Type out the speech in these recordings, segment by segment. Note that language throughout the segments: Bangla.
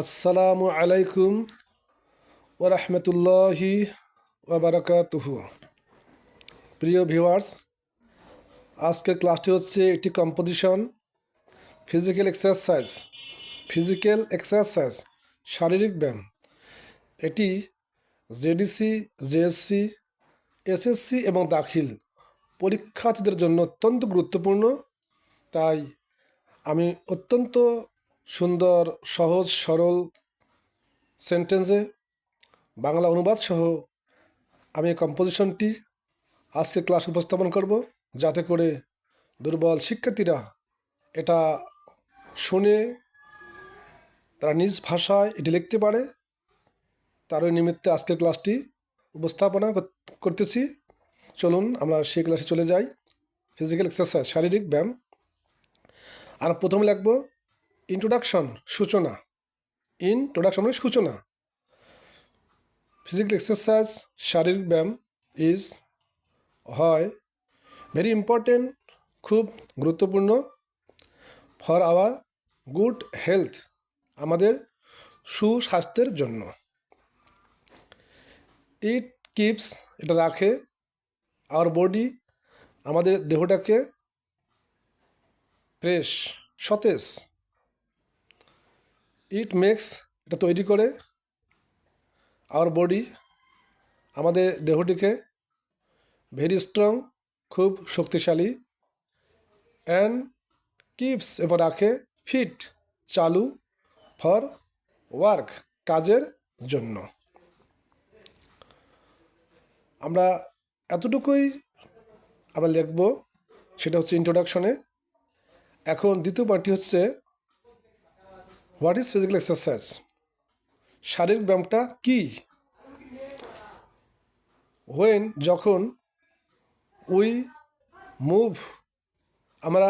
আসসালামু আলাইকুম ওরহমতুল্লাহি ওবরাকাতুহু প্রিয় ভিউয়ার্স আজকের ক্লাসটি হচ্ছে একটি composition, physical exercise physical exercise, শারীরিক ব্যায়াম। এটি জেডিসি, জেএসসি, এসএসসি এবং দাখিল পরীক্ষার্থীদের জন্য অত্যন্ত গুরুত্বপূর্ণ। তাই আমি অত্যন্ত সুন্দর, সহজ, সরল সেন্টেন্সে বাংলা অনুবাদ সহ আমি কম্পোজিশনটি আজকে ক্লাস উপস্থাপন করব যাতে করে দুর্বল শিক্ষার্থীরা এটা শুনে তারা নিজ ভাষায় এটি লিখতে পারে। তারই নিমিত্তে আজকের ক্লাসটি উপস্থাপনা করতেছি। চলুন আমরা সেই ক্লাসে চলে যাই। ফিজিক্যাল এক্সারসাইজ শারীরিক ব্যায়াম। আর প্রথমে লিখব ইন্ট্রোডাকশন সূচনা। ইনট্রোডাকশন মানে সূচনা। ফিজিক্যাল এক্সারসাইজ শারীরিক ব্যায়াম ইজ হয়। ভেরি ইম্পর্টেন্ট খুব গুরুত্বপূর্ণ। ফর আওয়ার গুড হেলথ আমাদের সুস্বাস্থ্যের জন্য। ইট কিপস এটা রাখে। আওয়ার বডি আমাদের দেহটাকে ফ্রেশ সতেজ। ইট মেক্স, এটা তৈরি করে আওয়ার বডি আমাদের দেহটিকে ভেরি স্ট্রং খুব শক্তিশালী অ্যান্ড কিপস এবং রাখে ফিট চালু ফর ওয়ার্ক কাজের জন্য। আমরা এতটুকুই আমরা লিখব, সেটা হচ্ছে ইন্ট্রোডাকশনে এখন দ্বিতীয় পার্টি হচ্ছে হোয়াট ইজ ফিজিক্যাল এক্সারসাইজ শারীরিক ব্যায়ামটা কি? হোয়েন যখন উই মুভ আমরা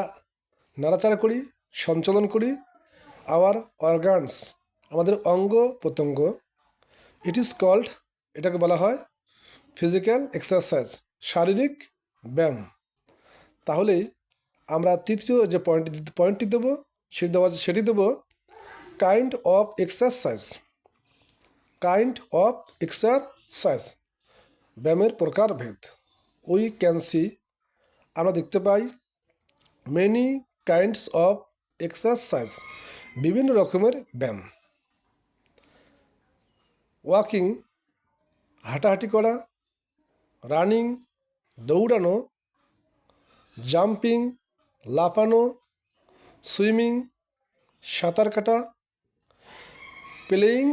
নাড়াচাড়া করি, সঞ্চালন করি আওয়ার অর্গানস আমাদের অঙ্গ প্রত্যঙ্গ ইট ইজ কল্ড এটাকে বলা হয় ফিজিক্যাল এক্সারসাইজ শারীরিক ব্যায়াম। তাহলেই আমরা তৃতীয় যে পয়েন্ট পয়েন্টটি দেবো, সেটি দেওয়া সেটি দেবো kind of exercise kind of exercise ব্যায়ামের প্রকারভেদ উই ক্যান সি আমরা দেখতে পাই মেনি কাইন্ডস অফ এক্সারসাইজ বিভিন্ন রকমের ব্যায়াম। ওয়াকিং হাঁটাহাঁটি করা রানিং দৌড়ানো জাম্পিং লাফানো সুইমিং সাঁতার কাটা প্লেয়িং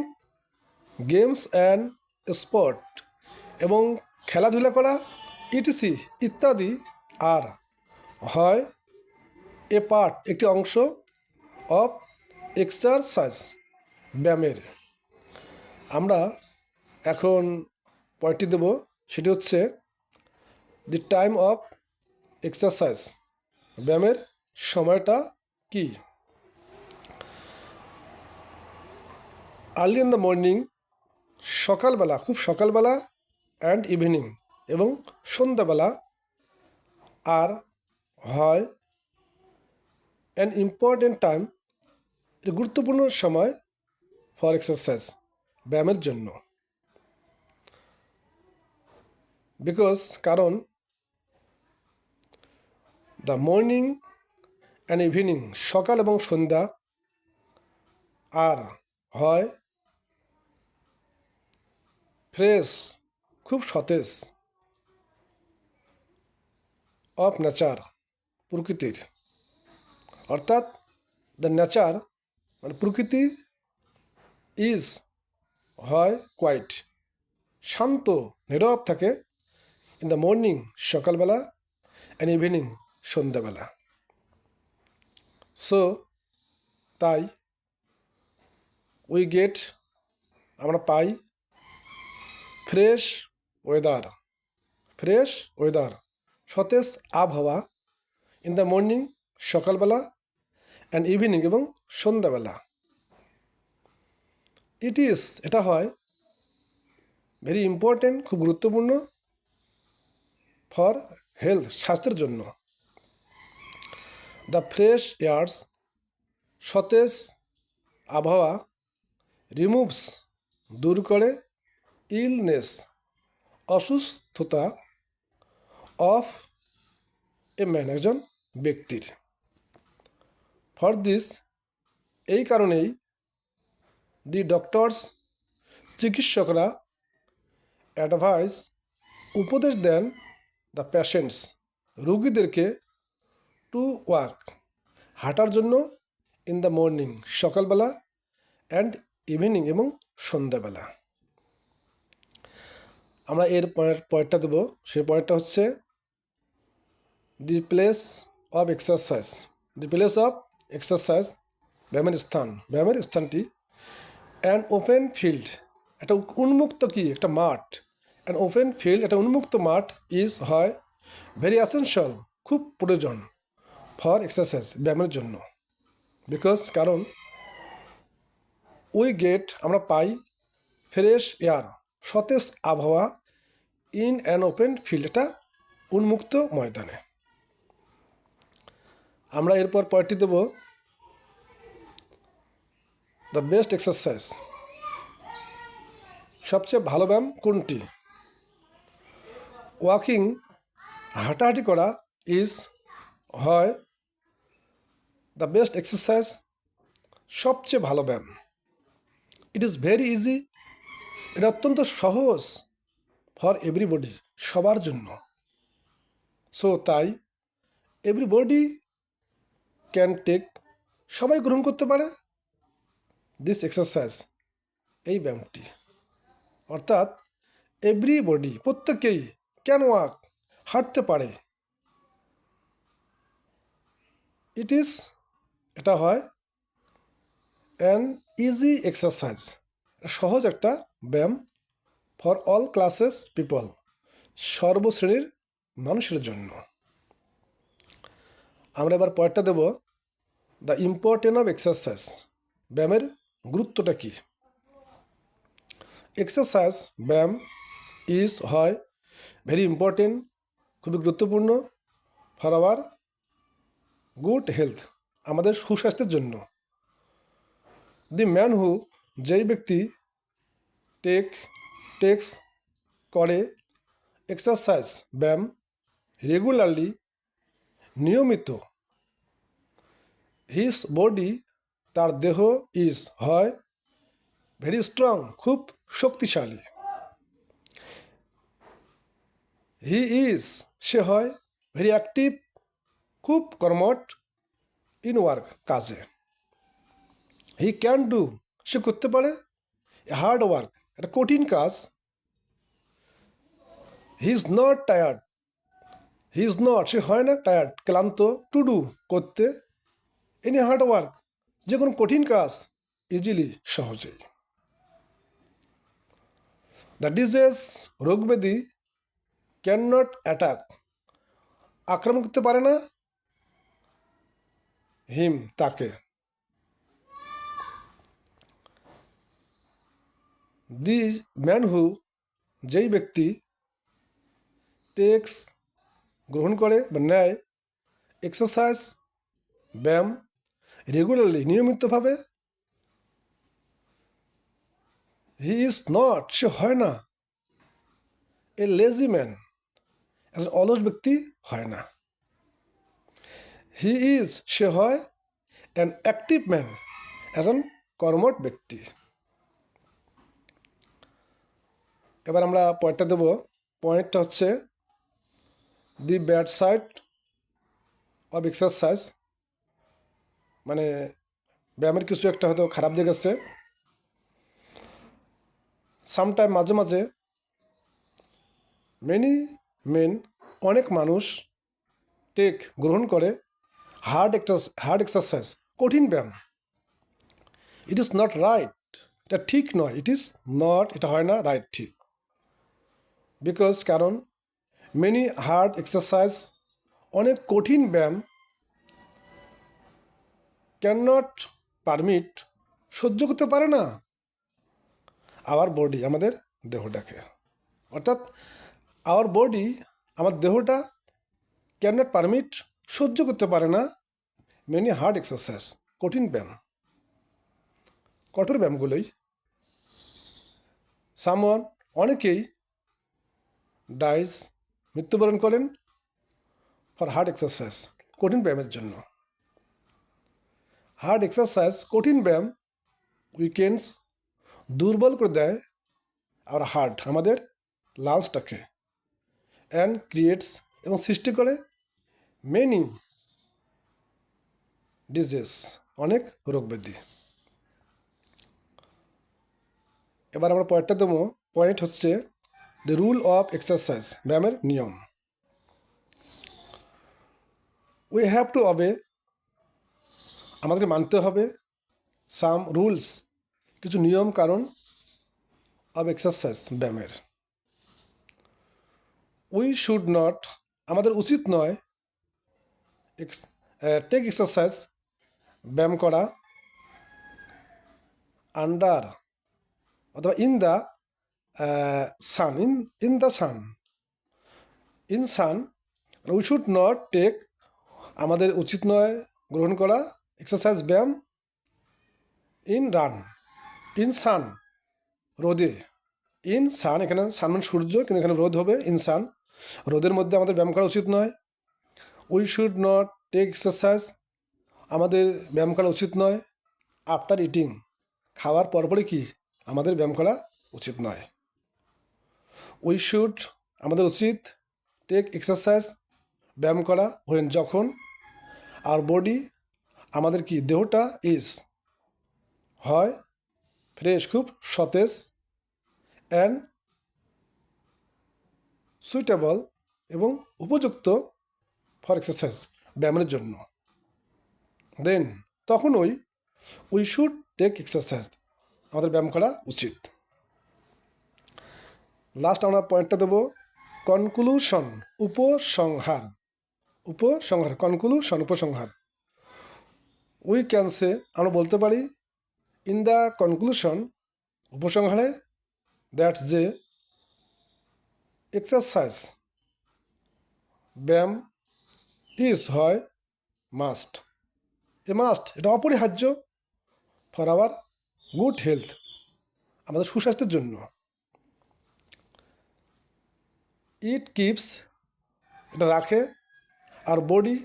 গেমস অ্যান্ড স্পোর্ট এবং খেলাধুলা করা ইটিসি ইত্যাদি আর হয় এ পার্ট একটি অংশ অফ এক্সারসাইজ ব্যায়ামের। আমরা এখন পয়েন্টটি দেব, সেটি হচ্ছে দি টাইম অফ এক্সারসাইজ ব্যায়ামের সময়টা কি? আর্লি ইন দ্য মর্নিং সকালবেলা, খুব সকালবেলা অ্যান্ড ইভিনিং এবং সন্ধ্যাবেলা আর হয় অ্যান ইম্পর্টেন্ট টাইম গুরুত্বপূর্ণ সময় ফর এক্সারসাইজ ব্যায়ামের জন্য। বিকজ কারণ দ্য মর্নিং অ্যান্ড ইভিনিং সকাল এবং সন্ধ্যা আর হয় ফ্রেশ, খুব সতেজ, অফ নেচার প্রকৃতির। অর্থাৎ দ্য নেচার মানে প্রকৃতি ইজ হয় কোয়াইট শান্ত, নীরব থাকে ইন দ্য মর্নিং সকালবেলা অ্যান্ড ইভিনিং সন্ধ্যাবেলা। সো তাই উই গেট আমরা পাই ফ্রেশ ওয়েদার ফ্রেশ ওয়েদার সতেজ আবহাওয়া ইন দ্য মর্নিং সকালবেলা অ্যান্ড ইভিনিং এবং সন্ধ্যাবেলা। ইট ইজ এটা হয় ভেরি ইম্পর্টেন্ট খুব গুরুত্বপূর্ণ ফর হেলথ স্বাস্থ্যের জন্য। দ্য ফ্রেশ এয়ার্স সতেজ আবহাওয়া রিমুভস দূর করে ইলনেস অসুস্থতা অফ এ ম্যান একজন ব্যক্তির। ফর দিস এই কারণেই দি ডক্টরস চিকিৎসকরা অ্যাডভাইস উপদেশ দেন দ্য প্যাশেন্টস রুগীদেরকে টু ওয়ার্ক হাঁটার জন্য ইন দ্য মর্নিং সকালবেলা অ্যান্ড ইভিনিং এবং সন্ধ্যাবেলা। আমরা এর পয়েন্ট পয়েন্টটা দেবো। সেই পয়েন্টটা হচ্ছে the place of exercise the place of exercise ব্যায়ামের স্থান। ব্যায়ামের স্থানটি অ্যান্ড ওপেন ফিল্ড একটা উন্মুক্ত কি? একটা মাঠ। অ্যান্ড ওপেন ফিল্ড একটা উন্মুক্ত মাঠ ইজ হয় ভেরি অ্যাসেনশিয়াল খুব প্রয়োজন ফর এক্সারসাইজ ব্যায়ামের জন্য। বিকজ কারণ উই গেট আমরা পাই ফ্রেশ এয়ার সতেজ আবহাওয়া ইন অ্যান ওপেন ফিল্ড এটা উন্মুক্ত ময়দানে। আমরা এরপর পয়েন্টটি দেব, দ্য বেস্ট এক্সারসাইজ। সবচেয়ে ভালো ব্যায়াম কোনটি? ওয়াকিং, হাঁটাহাঁটি করা ইজ হয় দ্য বেস্ট এক্সারসাইজ, সবচেয়ে ভালো ব্যায়াম। ইট ইজ ভেরি ইজি এটা অত্যন্ত সহজ। ফর এভরিবডি সবার জন্য। সো তাই এভরিবডি ক্যান টেক সবাই গ্রহণ করতে পারে। দিস এক্সারসাইজ এই ব্যায়ামটি। অর্থাৎ এভরিবডি প্রত্যেকেই ক্যান ওয়াক হাঁটতে পারে। ইট ইজ এটা হয় অ্যান ইজি এক্সারসাইজ সহজ একটা ব্যায়াম। ফর অল ক্লাসেস পিপল সর্বশ্রেণীর মানুষের জন্য। আমরা এবার পয়েন্টটা দেব। দ্য ইম্পর্টেন্ট অফ এক্সারসাইজ ব্যায়ামের গুরুত্বটা কী? এক্সারসাইজ ব্যায়াম ইজ হয় ভেরি ইম্পর্টেন্ট খুবই গুরুত্বপূর্ণ ফর আওয়ার গুড হেলথ আমাদের সুস্বাস্থ্যের জন্য। দি ম্যান হু যেই ব্যক্তি টেক টেক্স করে এক্সারসাইজ, ব্যায়াম রেগুলারলি নিয়মিত। হিস বডি তার দেহ ইজ, হয় ভেরি স্ট্রং, খুব শক্তিশালী। হি ইজ, সে হয় ভেরি অ্যাক্টিভ, খুব কর্মট ইন ওয়ার্ক কাজে। হি ক্যান ডু, সে করতে পারে হার্ড ওয়ার্ক। একটা কঠিন কাজ। He is not tired he is not সে হয় না টায়ার্ড ক্লান্ত টু ডু করতে। এনি হার্ড ওয়ার্ক যে কোনো কঠিন কাজ ইজিলি সহজেই। দ্য ডিজিজ রোগব্যাধি ক্যান নট অ্যাটাক আক্রমণ করতে পারে না। হিম তাকে। দি ম্যান হু যেই ব্যক্তি টেক্স গ্রহণ করে বা নেয় এক্সারসাইজ ব্যায়াম রেগুলারলি নিয়মিতভাবে হি ইজ নট সে হয় না এ লেজি ম্যান একজন অলস ব্যক্তি হয় না। হি ইজ সে হয় অ্যান অ্যাক্টিভ ম্যান একজন কর্মট ব্যক্তি। এবার আমরা পয়েন্টটা দেবো। পয়েন্টটা হচ্ছে the bad side of exercise. মানে ব্যায়ামের কিছু একটা হয়তো খারাপ দিক আছে সামটাইম মাঝে মাঝে মেনি মেন অনেক মানুষ টেক গ্রহণ করে হার্ড এক্সাস হার্ড এক্সারসাইজ, কঠিন ব্যায়াম। It is not right. এটা ঠিক নয়। ইট ইজ নট, এটা হয় না, রাইট ঠিক। বিকজ কারণ মেনি হার্ড এক্সারসাইজ অনেক কঠিন ব্যায়াম ক্যান নট পারমিট সহ্য করতে পারে না। আওয়ার বডি আমাদের দেহটাকে। অর্থাৎ আওয়ার বডি আমার দেহটা ক্যান নট পারমিট সহ্য করতে পারে না। মেনি হার্ড এক্সারসাইজ কঠিন ব্যায়াম। কঠোর ব্যায়ামগুলোই। সামওয়ান অনেকেই ডাইস মৃত্যুবরণ করেন ফর হার্ড এক্সারসাইজ কঠিন ব্যায়ামের জন্য। হার্ড এক্সারসাইজ কঠিন ব্যায়াম উইকেন্ডস দুর্বল করে দেয় আর হার্ট আমাদের লাঞ্চটাকে অ্যান্ড ক্রিয়েটস এবং সৃষ্টি করে মেনি ডিজিজ অনেক রোগ ব্যাধি এবার আমরা পয়েন্টটা দেবো। পয়েন্ট হচ্ছে দ্য রুল অফ এক্সারসাইজ ব্যায়ামের নিয়ম উই হ্যাভ টু অবে আমাদেরকে মানতে হবে সাম রুলস কিছু নিয়ম, কারণ অব এক্সারসাইজ ব্যায়ামের উই শুড নট আমাদের উচিত নয় টেক এক্সারসাইজ ব্যায়াম করা আন্ডার অথবা in the sun in in the sun in sun we should not take আমাদের উচিত নয় গ্রহণ করা এক্সারসাইজ ব্যায়াম ইন রান ইন সান রোদে। ইন সান এখানে সান মানে সূর্য, কিন্তু এখানে রোদ হবে ইন সান রোদের মধ্যে আমাদের ব্যায়াম করা উচিত নয়। We should not take exercise আমাদের ব্যায়াম করা উচিত নয়। আফটার ইটিং খাওয়ার পরপরই কি? আমাদের ব্যায়াম করা উচিত নয়। উই শুড আমাদের উচিত টেক এক্সারসাইজ ব্যায়াম করা হোয়েন যখন আর বডি আমাদের কি দেহটা ইজ হয় ফ্রেশ খুব সতেজ অ্যান্ড সুইটেবল এবং উপযুক্ত ফর এক্সারসাইজ ব্যায়ামের জন্য। দেন তখন ওই উই শুড টেক এক্সারসাইজ আমাদের ব্যায়াম করা উচিত। লাস্ট আমরা পয়েন্টটা দেবো। কনক্লুশন উপসংহার। উপসংহার কনক্লুশন উপসংহার। উই ক্যান সে আমরা বলতে পারি ইন দ্য কনক্লুশন উপসংহারে দ্যাট যে এক্সারসাইজ ব্যায়াম ইজ হয় মাস্ট এ মাস্ট এটা অপরিহার্য ফর আওয়ার গুড হেলথ আমাদের সুস্বাস্থ্যের জন্য। ইট, কিপস এটা রাখে আর বডি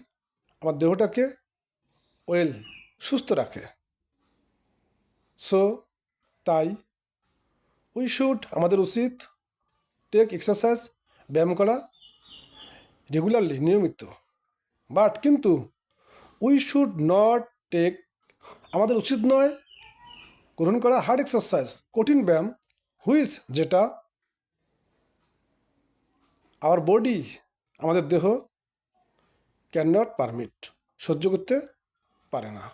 আমার দেহটাকে ওয়েল, সুস্থ রাখে। সো, তাই উই শুড আমাদের উচিত টেক এক্সারসাইজ ব্যায়াম করা রেগুলারলি নিয়মিত। বাট কিন্তু উই শুড নট টেক আমাদের উচিত নয় গ্রহণ করা হার্ড এক্সারসাইজ কঠিন ব্যায়াম হুইস যেটা আওয়ার বডি আমাদের দেহ ক্যান নট পারমিট সহ্য করতে পারে না।